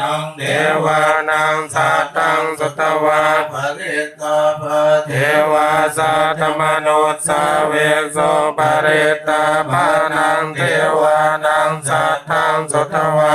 นังเทวานังสัตตังสุตวาภริตาภะเทวาสัตมนุสสาเวโสปริตตาภานังเทวานังสัตตังสุตวา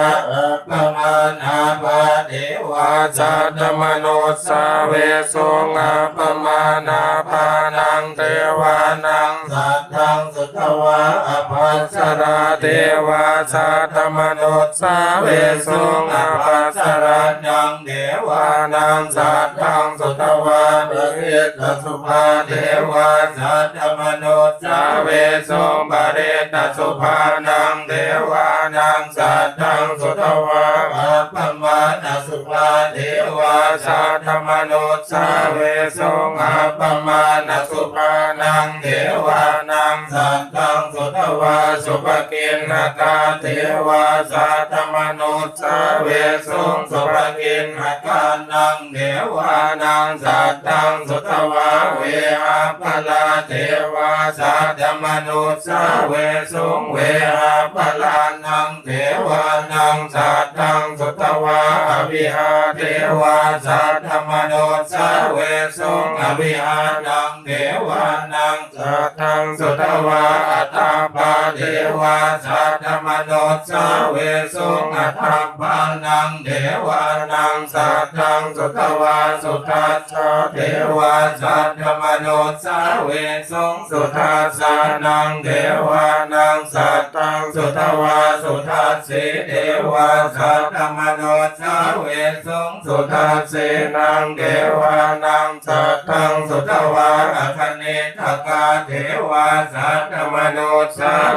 วาวาสัตมนุสสาเวโสงาปมานาภานังเทวานังสัตตังสุตวะอภัสราเทวาสัตมนุสสาเวโสงาปัสสรานังเดวานังสัตตังสุตวาปริตสุภาเทวาสัตมโนสาสาเวเวโสบาเรตสุภานังเทวานังสัตตังสุตวาอัปมาณสุภาทวาสัตธมนุสาเวโสอาปมาณสุภานังเทวานังสัตตังสุตวาสุภกินนากาเทวาสัตธมนุสาเวโสสุภกินนากานังเทวานังสัตตังสุตวาเวอาปลาเทวาสัตธมนุสาเวโสเวอาปลานังเทวานังสัตตังสุตวา ภิหาเทวาสัตธรรมโนสเวสุงอภิหารังเท วานังสัตตังสุตวาอัตตาปาเทวาสัตธมนุสาเวโสอัตตาปานังเทวานังสัตตังสุตวาสุทัสสะเทวาสัตธมนุสาเวโสสุทัสสะนังเทวานังสัตตังสุตวาสุทัสสีเทวาสัตธมนุสาเวโสสุทัสสีนังเทวานังสัตตังสุตวาอคเนทกาเทวาสัตมนุษย์สาว